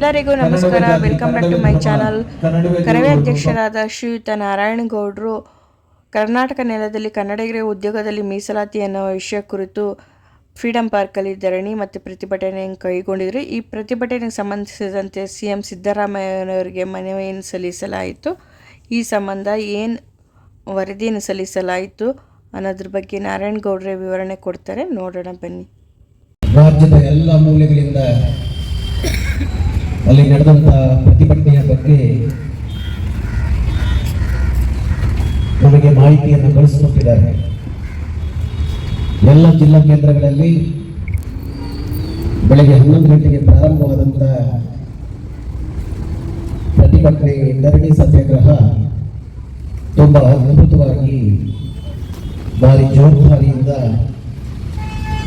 ಎಲ್ಲರಿಗೂ ನಮಸ್ಕಾರ. Welcome back to my channel Karave ಅಧ್ಯಕ್ಷರಾದ ಶ್ರೀಯುತ ನಾರಾಯಣಗೌಡರು ಕರ್ನಾಟಕ ನೆಲದಲ್ಲಿ ಕನ್ನಡಿಗರ ಉದ್ಯೋಗದಲ್ಲಿ ಮೀಸಲಾತಿ ಅನ್ನೋ ವಿಷಯ ಕುರಿತು ಫ್ರೀಡಂ ಪಾರ್ಕಲ್ಲಿ ಧರಣಿ ಮತ್ತು ಪ್ರತಿಭಟನೆ ಕೈಗೊಂಡಿದ್ರು. ಈ ಪ್ರತಿಭಟನೆಗೆ ಸಂಬಂಧಿಸಿದಂತೆ ಸಿ ಎಂ ಸಿದ್ದರಾಮಯ್ಯನವರಿಗೆ ಮನವಿಯನ್ನು ಸಲ್ಲಿಸಲಾಯಿತು. ಈ ಸಂಬಂಧ ಏನು ವರದಿಯನ್ನು ಸಲ್ಲಿಸಲಾಯಿತು ಅನ್ನೋದ್ರ ಬಗ್ಗೆ ನಾರಾಯಣಗೌಡರೇ ವಿವರಣೆ ಕೊಡ್ತಾರೆ. ನೋಡೋಣ ಬನ್ನಿ. ರಾಜ್ಯದ ಎಲ್ಲ ಮೂಲೆಗಳಿಂದ ಅಲ್ಲಿ ನಡೆದಂತ ಪ್ರತಿಭಟನೆಯ ಬಗ್ಗೆ ನಮಗೆ ಮಾಹಿತಿಯನ್ನು ಕಳಿಸಿಕೊಟ್ಟಿದ್ದಾರೆ. ಎಲ್ಲ ಜಿಲ್ಲಾ ಕೇಂದ್ರಗಳಲ್ಲಿ ಬೆಳಗ್ಗೆ ಹನ್ನೊಂದು ಗಂಟೆಗೆ ಪ್ರಾರಂಭವಾದಂಥ ಪ್ರತಿಭಟನೆ ಧರಣಿ ಸತ್ಯಾಗ್ರಹ ತುಂಬ ಅದ್ಭುತವಾಗಿ ಭಾರಿ ಜವಾಬ್ದಾರಿಯಿಂದ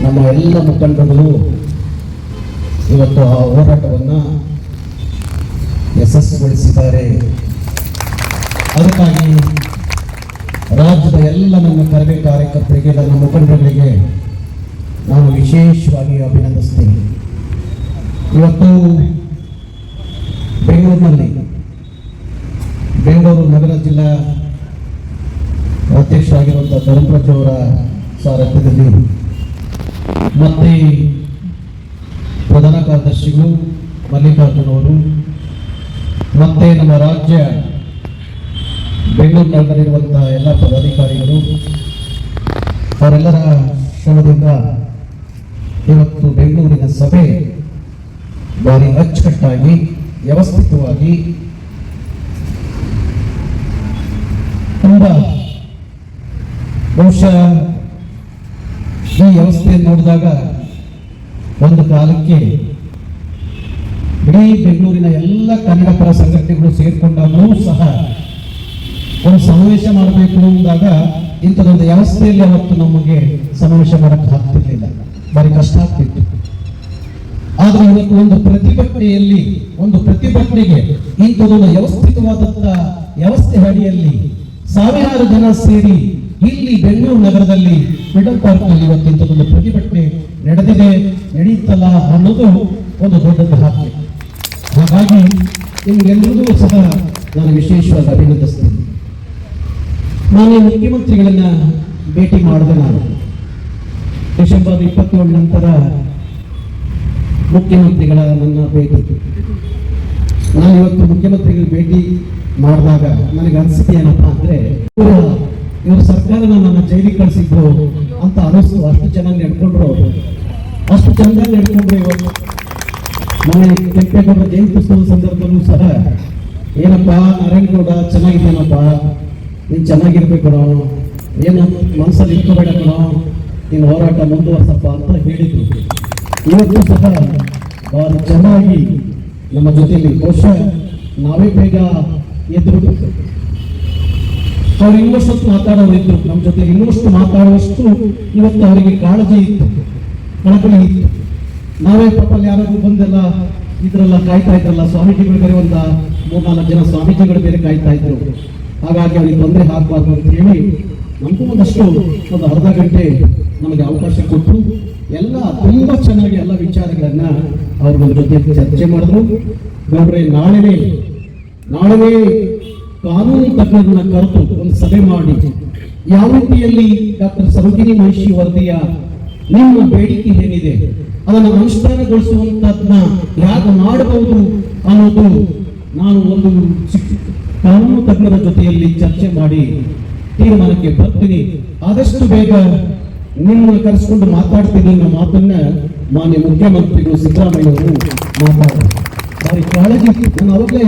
ನಮ್ಮ ಎಲ್ಲ ಮುಖಂಡರುಗಳು ಇವತ್ತು ಆ ಹೋರಾಟವನ್ನು ಯಶಸ್ಸುಗೊಳಿಸಿದ್ದಾರೆ ಅದಕ್ಕಾಗಿ ರಾಜ್ಯದ ಎಲ್ಲ ನನ್ನ ಕರವೆ ಕಾರ್ಯಕರ್ತರಿಗೆ ನನ್ನ ಮುಖಂಡರಿಗೆ ನಾನು ವಿಶೇಷವಾಗಿ ಅಭಿನಂದಿಸ್ತೇನೆ. ಇವತ್ತು ಬೆಂಗಳೂರಿನಲ್ಲಿ ಬೆಂಗಳೂರು ನಗರ ಜಿಲ್ಲಾ ಅಧ್ಯಕ್ಷರಾಗಿರುವಂಥ ಧರ್ಮರಾಜವರ ಸಾರಥ್ಯದಲ್ಲಿ ಮತ್ತೆ ಪ್ರಧಾನ ಕಾರ್ಯದರ್ಶಿಗಳು ಮಲ್ಲಿಕಾರ್ಜುನ್ ಅವರು ಮತ್ತೆ ನಮ್ಮ ರಾಜ್ಯ ಬೆಂಗಳೂರಿನಲ್ಲಿರುವಂತಹ ಎಲ್ಲ ಪದಾಧಿಕಾರಿಗಳು, ಅವರೆಲ್ಲರ ಶ್ರಮದಿಂದ ಇವತ್ತು ಬೆಂಗಳೂರಿನ ಸಭೆ ಭಾರಿ ಅಚ್ಚುಕಟ್ಟಾಗಿ, ವ್ಯವಸ್ಥಿತವಾಗಿ ತುಂಬ ಬಹುಶಃ ಈ ವ್ಯವಸ್ಥೆಯನ್ನು ನೋಡಿದಾಗ ಒಂದು ಕಾಲಕ್ಕೆ ಇಡೀ ಬೆಂಗಳೂರಿನ ಎಲ್ಲ ಕನ್ನಡ ಪರ ಸಂಘಟನೆಗಳು ಸಹ ಒಂದು ಸಮಾವೇಶ ಮಾಡಬೇಕು ಅಂದಾಗ ಇಂಥದೊಂದು ವ್ಯವಸ್ಥೆಯಲ್ಲಿ ಅವತ್ತು ನಮಗೆ ಸಮಾವೇಶ ಮಾಡಕ್ಕೆ ಆಗ್ತಿರ್ಲಿಲ್ಲ. ಭಾರಿ ಕಷ್ಟ ಆಗ್ತಿತ್ತು. ಆದ್ರೆ ಇವತ್ತು ಒಂದು ಪ್ರತಿಭಟನೆಯಲ್ಲಿ, ಒಂದು ಪ್ರತಿಭಟನೆಗೆ ಇಂಥದೊಂದು ವ್ಯವಸ್ಥಿತವಾದಂತ ವ್ಯವಸ್ಥೆ ಅಡಿಯಲ್ಲಿ ಸಾವಿರಾರು ಜನ ಸೇರಿ ಇಲ್ಲಿ ಬೆಂಗಳೂರು ನಗರದಲ್ಲಿ ಮಿಡಲ್ ಪಾರ್ಕ್ನಲ್ಲಿ ಇವತ್ತು ಇಂಥದೊಂದು ಪ್ರತಿಭಟನೆ ನಡೆದಿದೆ ನಡೆಯುತ್ತಲ್ಲ ಅನ್ನೋದು ಒಂದು ದೊಡ್ಡ ಹಾಕಿ ಹಾಗಾಗಿ ನಿಮಗೆಲ್ಲರಿಗೂ ಸಹ ನಾನು ವಿಶೇಷವಾಗಿ ಅಭಿನಂದಿಸ್ತೇನೆ. ನಾನು ಮುಖ್ಯಮಂತ್ರಿಗಳನ್ನ ಭೇಟಿ ಮಾಡಿದೆ ನಾನು. ಡಿಸೆಂಬರ್ ಇಪ್ಪತ್ತೇಳು ನಂತರ ಮುಖ್ಯಮಂತ್ರಿಗಳ ನನ್ನ ಭೇಟಿ. ನಾನು ಇವತ್ತು ಮುಖ್ಯಮಂತ್ರಿಗಳ ಭೇಟಿ ಮಾಡಿದಾಗ ನನಗೆ ಅನಿಸಿಕೆ ಏನಪ್ಪ ಅಂದ್ರೆ, ಇವರು ಸರ್ಕಾರನ ನನ್ನ ಜೈಲಿಗೆ ಕಳಿಸಿದ್ರು ಅಂತ ಅನಿಸ್ತು. ಅಷ್ಟು ಚೆನ್ನಾಗಿ ನಡ್ಕೊಂಡ್ರು ಅವರು. ಅಷ್ಟು ಚೆನ್ನಾಗಿ ನಡ್ಕೊಂಡ್ರು ಇವತ್ತು ಮೊನ್ನೆ ಕೆಂಪೇಗೌಡರ ಜಯಂತಿ ಉತ್ಸವದ ಸಂದರ್ಭದಲ್ಲೂ ಸಹ ಏನಪ್ಪ ನಾರಾಯಣಗೌಡ ಚೆನ್ನಾಗಿದ್ದಾನಪ್ಪ. ನೀನು ಚೆನ್ನಾಗಿರ್ಬೇಕು ಏನು ಮನಸ್ಸಲ್ಲಿ ಇಟ್ಕೋಬೇಡ ಕಣೋ. ನೀನು ಹೋರಾಟ ಮುಂದುವರ್ಸಪ್ಪ ಅಂತ ಹೇಳಿದ್ರು. ಇವತ್ತು ಸಹ ಬಹಳ ಚೆನ್ನಾಗಿ ನಮ್ಮ ಜೊತೆಯಲ್ಲಿ ಬಹುಶಃ ನಾವೇ ಬೇಗ ಎದ್ದು ಅವ್ರು ಇನ್ನಷ್ಟು ಮಾತಾಡೋರು ಇದ್ರು. ನಮ್ಮ ಜೊತೆ ಇನ್ನಷ್ಟು ಮಾತಾಡುವಷ್ಟು ಇವತ್ತು ಅವರಿಗೆ ಕಾಳಜಿ ಇತ್ತು. ಕಳಕಳಿ ಇತ್ತು. ನಾವೇ ಪಪ್ಪಲ್ಲಿ ಯಾರಾದ್ರೂ ಬಂದೆಲ್ಲ ಇದ್ರೆಲ್ಲ ಕಾಯ್ತಾ ಇದ್ರಲ್ಲ, ಸ್ವಾಮೀಜಿಗಳು ಬೇರೆ ಒಂದ ಮೂರ್ನಾಲ್ಕು ಜನ ಸ್ವಾಮೀಜಿಗಳು ಬೇರೆ ಕಾಯ್ತಾ ಇದ್ರು. ಹಾಗಾಗಿ ಅವರಿಗೆ ತೊಂದರೆ ಹಾಕಬಾರ್ದು ಅಂತ ಹೇಳಿ ನಮಗೂ ಒಂದಷ್ಟು ಒಂದು ಅರ್ಧ ಗಂಟೆ ನಮಗೆ ಅವಕಾಶ ಕೊಟ್ಟು ಎಲ್ಲ ತುಂಬ ಚೆನ್ನಾಗಿ ಎಲ್ಲ ವಿಚಾರಗಳನ್ನ ಅವ್ರ ಜೊತೆ ಚರ್ಚೆ ಮಾಡಿದ್ರು. ನೋಡ್ರೆ, ನಾಳೆನೇ ನಾಳೆನೇ ಕಾನೂನು ತಜ್ಞರನ್ನ ಕರೆತು ಒಂದು ಸಭೆ ಮಾಡಿ, ಯಾವ ರೀತಿಯಲ್ಲಿ ಡಾಕ್ಟರ್ ಸರೋಜಿನಿ ಮಹಿಷಿ ವರದಿಯ ನಿಮ್ಮ ಬೇಡಿಕೆ ಏನಿದೆ? ಅದನ್ನು ಅನುಷ್ಠಾನಗೊಳಿಸುವಂತದ್ನ ಯಾಕೆ ಮಾಡಬಹುದು ಅನ್ನೋದು ನಾನು ಒಂದು ಕಾನೂನು ತಜ್ಞರ ಜೊತೆಯಲ್ಲಿ ಚರ್ಚೆ ಮಾಡಿ ತೀರ್ಮಾನಕ್ಕೆ ಬರ್ತೀನಿ. ಆದಷ್ಟು ಬೇಗ ನಿಮ್ಮನ್ನು ಕರೆಸಿಕೊಂಡು ಮಾತಾಡ್ತೀನಿ ಅನ್ನೋ ಮಾತನ್ನ ಮಾನ್ಯ ಮುಖ್ಯಮಂತ್ರಿಗಳು ಸಿದ್ದರಾಮಯ್ಯ ಅವರು ಮಾತಾಡಿದ್ರು. ಭಾರಿ ಕಾಳಜಿ. ನಾನು ಅವಾಗಲೇ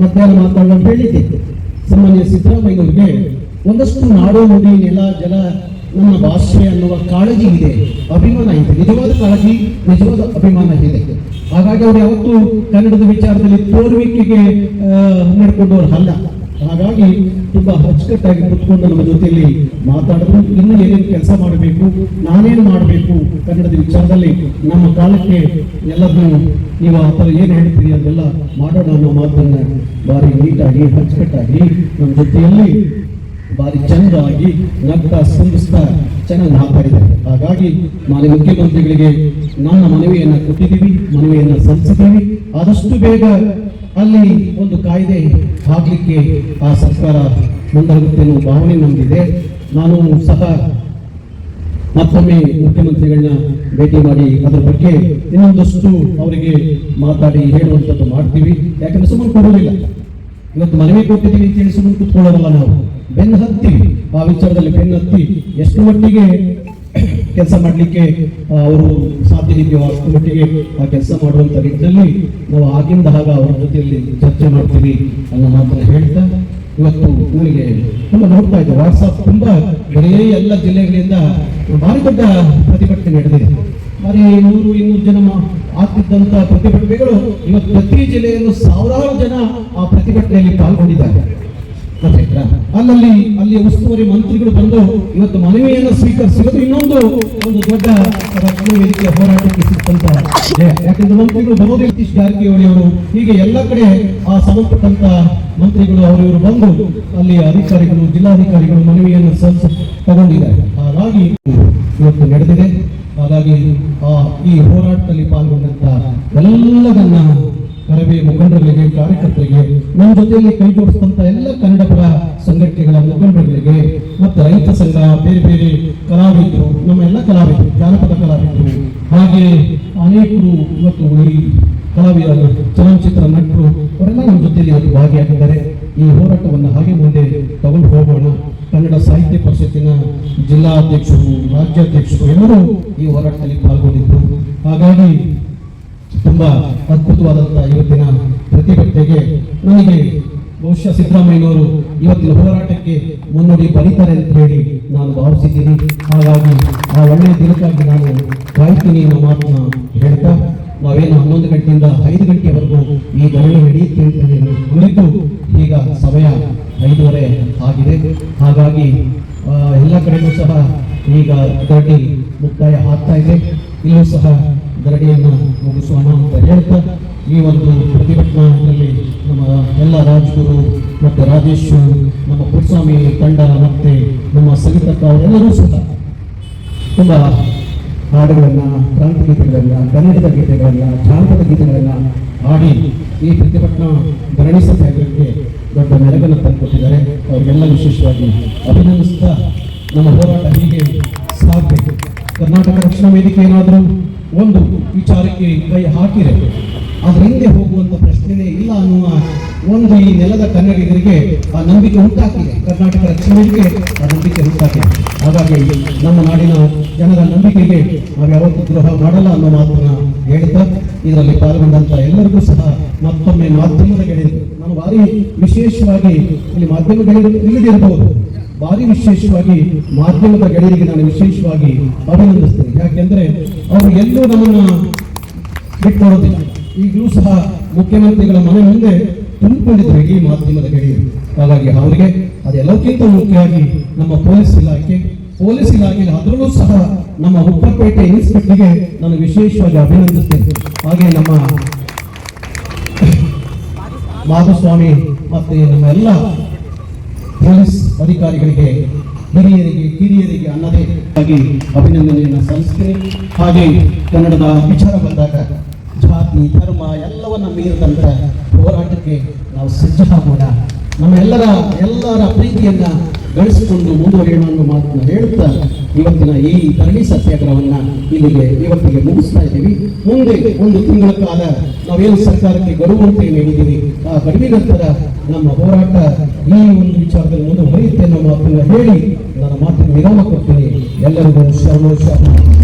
ಮಧ್ಯಾಹ್ನ ಮಾತಾಡೋಣ ಹೇಳಿದ್ದೆ. ಸಾಮಾನ್ಯ ಸಿದ್ದರಾಮಯ್ಯವರಿಗೆ ಒಂದಷ್ಟು ನಾಡು ನುಡಿ ನೆಲ, ಜಲ ನಮ್ಮ ಭಾಷೆ ಅನ್ನುವ ಕಾಳಜಿ ಇದೆ. ಅಭಿಮಾನ ಇದೆ. ನಿಜವಾದ ಕಾಳಜಿ, ನಿಜವಾದ ಅಭಿಮಾನ ಇದೆ. ಹಾಗಾಗಿ ಅವ್ರು ಯಾವತ್ತೂ ಕನ್ನಡದ ವಿಚಾರದಲ್ಲಿ ತೋರುವಿಕೆಗೆ ನಡ್ಕೊಂಡವರು ಅಲ್ಲ. ಹಾಗಾಗಿ ತುಂಬಾ ಅಚ್ಚುಕಟ್ಟಾಗಿ ಕುತ್ಕೊಂಡು ನಮ್ಮ ಜೊತೆಯಲ್ಲಿ ಮಾತಾಡಿದ್ರು. ಇನ್ನು ಏನೇನು ಕೆಲಸ ಮಾಡಬೇಕು, ನಾನೇನು ಮಾಡಬೇಕು ಕನ್ನಡದ ವಿಚಾರದಲ್ಲಿ ನಮ್ಮ ಕಾಲಕ್ಕೆ ಎಲ್ಲದನ್ನು ನೀವು ಆ ಥರ ಏನು ಹೇಳ್ತೀರಿ ಅದೆಲ್ಲ ಮಾಡೋಣ ಅನ್ನೋ ಮಾತನ್ನ ಭಾರಿ ನೀಟಾಗಿ, ಅಚ್ಚುಕಟ್ಟಾಗಿ ನಮ್ಮ ಜೊತೆಯಲ್ಲಿ ಭಾರಿ ಚಂದವಾಗಿ ರಕ್ತ ಸ್ಪಂದಿಸ್ತಾ ಚೆನ್ನಾಗಿ ಮಾತಾಡಿದ್ದಾರೆ ಹಾಗಾಗಿ ಮಾನ್ಯ ಮುಖ್ಯಮಂತ್ರಿಗಳಿಗೆ ನನ್ನ ಮನವಿಯನ್ನು ಕೊಟ್ಟಿದ್ದೀವಿ, ಮನವಿಯನ್ನು ಸಲ್ಲಿಸಿದ್ದೀವಿ. ಆದಷ್ಟು ಬೇಗ ಅಲ್ಲಿ ಒಂದು ಕಾಯ್ದೆ ಹಾಕಲಿಕ್ಕೆ ಆ ಸರ್ಕಾರ ಮುಂದಾಗುತ್ತೆ ಅನ್ನೋ ಭಾವನೆ ನಮಗಿದೆ ನಾನು ಸಹ ಮತ್ತೊಮ್ಮೆ ಮುಖ್ಯಮಂತ್ರಿಗಳನ್ನ ಭೇಟಿ ಮಾಡಿ ಅದರ ಬಗ್ಗೆ ಇನ್ನೊಂದಷ್ಟು ಅವರಿಗೆ ಮಾತಾಡಿ ಹೇಳುವಂಥದ್ದು ಮಾಡ್ತೀವಿ. ಯಾಕಂದ್ರೆ ಸುಮ್ಮನೆ ಕೊಡೋದಿಲ್ಲ ಇವತ್ತು ಮನವಿ ಕೊಟ್ಟಿದ್ದೀವಿ ಅಂತ ಹೇಳಿ ಕೂತ್ಕೊಳ್ಳೋದಲ್ಲ ನಾವು. ಬೆನ್ನು ಹತ್ತಿ, ಆ ವಿಚಾರದಲ್ಲಿ ಬೆನ್ನು ಹತ್ತಿ ಎಷ್ಟು ಮಟ್ಟಿಗೆ ಕೆಲಸ ಮಾಡಲಿಕ್ಕೆ ಅವರು ಸಾಧ್ಯ ಇದೆಯೋ ಅಷ್ಟು ಮಟ್ಟಿಗೆ ಆ ಕೆಲಸ ಮಾಡುವಂಥ ರೀತಿಯಲ್ಲಿ ನಾವು ಆಗಿಂದ ಆಗ ಅವರ ಜೊತೆಯಲ್ಲಿ ಚರ್ಚೆ ಮಾಡ್ತೀವಿ ಅನ್ನೋ ಮಾತ್ರ ಹೇಳ್ತಾ ಇವತ್ತು ನನಗೆ ತುಂಬ ನೋಡ್ತಾ ಇದ್ದೆ. ವಾಟ್ಸಪ್ ತುಂಬ, ಬರೀ ಎಲ್ಲ ಜಿಲ್ಲೆಗಳಿಂದ ಭಾರಿ ದೊಡ್ಡ ಪ್ರತಿಭಟನೆ ನಡೆದಿದೆ. ಬರೀ ನೂರು ಇನ್ನೂರು ಜನ ಆಗ್ತಿದ್ದಂಥ ಪ್ರತಿಭಟನೆಗಳು ಇವತ್ತು ಪ್ರತಿ ಜಿಲ್ಲೆಯಲ್ಲೂ ಸಾವಿರಾರು ಜನ ಆ ಪ್ರತಿಭಟನೆಯಲ್ಲಿ ಪಾಲ್ಗೊಂಡಿದ್ದಾರೆ? ಅಲ್ಲಲ್ಲಿ ಅಲ್ಲಿ ಉಸ್ತುವಾರಿ ಮಂತ್ರಿಗಳು ಬಂದು ಇವತ್ತು ಮನವಿಯನ್ನು ಸ್ವೀಕರಿಸಿರೋದು ಇನ್ನೊಂದು ಒಂದು ದೊಡ್ಡ ವೇದಿಕೆಯ ಹೋರಾಟಕ್ಕೆ ಸಿಕ್ಕಂತ. ಯಾಕಂದ್ರೆ ಮಂತ್ರಿಗಳು ಬರೋದೇ ನಿತೀಶ್ ಜಾರಕಿಹೊಳಿ ಅವರು, ಹೀಗೆ ಎಲ್ಲ ಕಡೆ ಆ ಸಂಬಂಧಪಟ್ಟಂತ ಮಂತ್ರಿಗಳು ಅವರು ಇವರು ಬಂದು ಅಲ್ಲಿ ಅಧಿಕಾರಿಗಳು, ಜಿಲ್ಲಾಧಿಕಾರಿಗಳು ಮನವಿಯನ್ನು ತಗೊಂಡಿದ್ದಾರೆ ಹಾಗಾಗಿ ಇವತ್ತು ನಡೆದಿದೆ ಹಾಗಾಗಿ ಈ ಹೋರಾಟದಲ್ಲಿ ಪಾಲ್ಗೊಂಡಂತ ಎಲ್ಲದನ್ನ ಕರವೇ ಮುಖಂಡರಿಗೆ ಕಾರ್ಯಕರ್ತರಿಗೆ, ನಮ್ಮ ಜೊತೆಯಲ್ಲಿ ಕೈ ಜೋಡಿಸಿದಂತ ಎಲ್ಲ ಕನ್ನಡ ಪರ ಸಂಘಟನೆಗಳ ಮುಖಂಡರಿಗೆ ಮತ್ತು ರೈತ ಸಂಘ, ಬೇರೆ ಬೇರೆ ಕಲಾವಿದರು, ನಮ್ಮ ಎಲ್ಲ ಕಲಾವಿದರು, ಜಾನಪದ ಕಲಾವಿದರು, ಹಾಗೆ ಅನೇಕರು ಇವತ್ತು ಈ ಕಲಾವಿದರು ಚಲನಚಿತ್ರ ನಟರು, ಅವರೆಲ್ಲ ನಮ್ಮ ಜೊತೆಯಲ್ಲಿ ಇವತ್ತು ಭಾಗಿಯಾಗಿದ್ದಾರೆ. ಈ ಹೋರಾಟವನ್ನು ಹಾಗೆ ಮುಂದೆ ತಗೊಂಡು ಹೋಗೋಣ. ಕನ್ನಡ ಸಾಹಿತ್ಯ ಪರಿಷತ್ತಿನ ಜಿಲ್ಲಾಧ್ಯಕ್ಷರು, ರಾಜ್ಯಾಧ್ಯಕ್ಷರು ಎಲ್ಲರೂ ಈ ಹೋರಾಟದಲ್ಲಿ ಪಾಲ್ಗೊಂಡಿದ್ರು ಹಾಗಾಗಿ ತುಂಬಾ ಅದ್ಭುತವಾದಂತಹ ಇವತ್ತಿನ ಪ್ರತಿಭಟನೆಗೆ ನನಗೆ ಬಹುಶಃ ಸಿದ್ದರಾಮಯ್ಯನವರು ಇವತ್ತಿನ ಹೋರಾಟಕ್ಕೆ ಮುನ್ನುಡಿ ಬರೀತಾರೆ ಅಂತ ಹೇಳಿ ನಾನು ಭಾವಿಸಿದ್ದೀನಿ. ಹಾಗಾಗಿ ಆ ಒಳ್ಳೆಯ ದಿನಕ್ಕಾಗಿ ನಾನು ಕಾಯ್ತೀನಿ ಅನ್ನೋ ಮಾತನ್ನ ಹೇಳ್ತಾ ನಾವೇನು ಹನ್ನೊಂದು ಗಂಟೆಯಿಂದ ಐದು ಗಂಟೆವರೆಗೂ ಈ ಧರಣಿ ನಡೆಯುತ್ತೆ ಅಂತ ಹೇಳಿ ಕುಳಿತು ಈಗ ಸಮಯ ಐದೂವರೆ ಆಗಿದೆ. ಹಾಗಾಗಿ ಎಲ್ಲ ಕಡೆಗೂ ಸಹ ಈಗ ಧರಣಿ ಮುಕ್ತಾಯ ಆಗ್ತಾ ಇದೆ. ಇಲ್ಲೂ ಸಹ ಧರಣಿಯನ್ನು ಮುಗಿಸೋಣ ಅಂತ ಹೇಳ್ತಾ, ಈ ಒಂದು ಪ್ರತಿಭಟನೆಯಲ್ಲಿ ನಮ್ಮ ಎಲ್ಲ ರಾಜಗುರು ಮತ್ತು ರಾಜೇಶ್ ನಮ್ಮ ಪುಟ್ಸ್ವಾಮಿ ತಂಡ ಮತ್ತೆ ನಮ್ಮ ಸವಿತಕ್ಕ ಅವರೆಲ್ಲರೂ ಸಹ ತುಂಬ ಹಾಡುಗಳನ್ನ ಕ್ರಾಂತಿ ಗೀತೆಗಳನ್ನ, ಕನ್ನಡದ ಗೀತೆಗಳನ್ನ ಜಾನಪದ ಗೀತೆಗಳನ್ನ ಹಾಡಿ ಈ ಪ್ರತಿಭಟನಾ ಧರಣಿ ದೊಡ್ಡ ನೆರವನ್ನು ತಂದುಕೊಟ್ಟಿದ್ದಾರೆ. ಅವರಿಗೆಲ್ಲ ವಿಶೇಷವಾಗಿ ಅಭಿನಂದಿಸ್ತಾ ನಮ್ಮ ಹೋರಾಟ ಹೀಗೆ ಸಾಗಬೇಕು ಕರ್ನಾಟಕ ರಕ್ಷಣಾ ವೇದಿಕೆ ಏನಾದರೂ ಒಂದು ವಿಚಾರಕ್ಕೆ ಕೈ ಹಾಕಿದೆ. ಅದರ ಹಿಂದೆ ಹೋಗುವಂತ ಪ್ರಶ್ನೆನೇ ಇಲ್ಲ ಅನ್ನುವ ಒಂದು ಈ ನೆಲದ ಕನ್ನಡಿಗರಿಗೆ ಆ ನಂಬಿಕೆ ಉಂಟಾಗಿದೆ. ಕರ್ನಾಟಕ ರಕ್ಷಣೆಗೆ ಆ ನಂಬಿಕೆ ಉಂಟಾಗಿದೆ. ಹಾಗಾಗಿ ನಮ್ಮ ನಾಡಿನ ಜನರ ನಂಬಿಕೆಗೆ ನಾವು ಯಾವತ್ತೂ ದ್ರೋಹ ಮಾಡಲ್ಲ ಅನ್ನೋ ಮಾತನ್ನ ಹೇಳ್ತಾ ಇದರಲ್ಲಿ ಪಾಲ್ಗೊಂಡಂತ ಎಲ್ಲರಿಗೂ ಸಹ ಮತ್ತೊಮ್ಮೆ ಮಾಧ್ಯಮದ ಗೆಳೆಯರು, ನಾನು ಭಾರಿ ವಿಶೇಷವಾಗಿ ಇಲ್ಲಿ ಮಾಧ್ಯಮ ಗೆಳೆಯರು ಇಲ್ಲದಿರಬಹುದು ಭಾರಿ ವಿಶೇಷವಾಗಿ ಮಾಧ್ಯಮದ ಗೆಳೆಯರಿಗೆ ನಾನು ವಿಶೇಷವಾಗಿ ಅಭಿನಂದಿಸ್ತೇನೆ. ಯಾಕೆಂದ್ರೆ ಅವರು ಎಲ್ಲೂ ನಮ್ಮನ್ನ ಬಿಟ್ಕೊಡೋದಿಲ್ಲ ಈಗಲೂ ಸಹ ಮುಖ್ಯಮಂತ್ರಿಗಳ ಮನೆ ಮುಂದೆ ತುಂಬಿಕೊಂಡಿದ್ರು ಈ ಮಾಧ್ಯಮದ ಗೆಳೆಯರು. ಹಾಗಾಗಿ ಅವರಿಗೆ ಅದೆಲ್ಲಕ್ಕಿಂತ ಮುಖ್ಯವಾಗಿ ನಮ್ಮ ಪೊಲೀಸ್ ಇಲಾಖೆ ಪೊಲೀಸ್ ಇಲಾಖೆ ಅದರಲ್ಲೂ ಸಹ ನಮ್ಮ ಉಪ್ಪರಪೇಟೆ ಇನ್ಸ್ಪೆಕ್ಟರ್ಗೆ ನಾನು ವಿಶೇಷವಾಗಿ ಅಭಿನಂದಿಸ್ತೇನೆ. ಹಾಗೆ ನಮ್ಮ ಮಾಧುಸ್ವಾಮಿ ಮತ್ತೆ ನಮ್ಮ ಎಲ್ಲ ಪೊಲೀಸ್ ಅಧಿಕಾರಿಗಳಿಗೆ, ಹಿರಿಯರಿಗೆ, ಕಿರಿಯರಿಗೆ ಅನ್ನದೇ ಆಗಿ ಅಭಿನಂದನೆಯನ್ನು ಸಲ್ಲಿಸ್ತೇನೆ ಹಾಗೆ ಕನ್ನಡದ ವಿಚಾರ ಬಂದಾಗ ಜಾತಿ, ಧರ್ಮ ಎಲ್ಲವನ್ನ ಮೀರಿದಂತ ಹೋರಾಟಕ್ಕೆ ನಾವು ಸಜ್ಜಾಗೋಣ ನಮ್ಮೆಲ್ಲರ, ಎಲ್ಲರ ಪ್ರೀತಿಯನ್ನ ಗಳಿಸಿಕೊಂಡು ಮುಂದುವರಿಯೋಣ ಅನ್ನೋ ಮಾತನ್ನ ಹೇಳುತ್ತಾ ಇವತ್ತಿನ ಈ ಧರಣಿ ಸತ್ಯಾಗ್ರಹವನ್ನ ಇಲ್ಲಿಗೆ ಇವತ್ತಿಗೆ ಮುಗಿಸ್ತಾ ಇದ್ದೀವಿ. ಮುಂದೆ ಒಂದು ತಿಂಗಳ ಕಾಲ ನಾವೇನು ಸರ್ಕಾರಕ್ಕೆ ಗಡುವಂತೆ ಹೇಳಿದ್ದೀವಿ ಆ ಕಡಿಮೆ ನಂತರ ನಮ್ಮ ಹೋರಾಟ ಈ ಒಂದು ವಿಚಾರದಲ್ಲಿ ಮುಂದುವರಿಯುತ್ತೆ ಅನ್ನೋ ಮಾತನ್ನ ಹೇಳಿ ನನ್ನ ಮಾತಿನ ವಿರಾಮ ಕೊಡ್ತೀನಿ. ಎಲ್ಲರಿಗೂ ಶರಣ.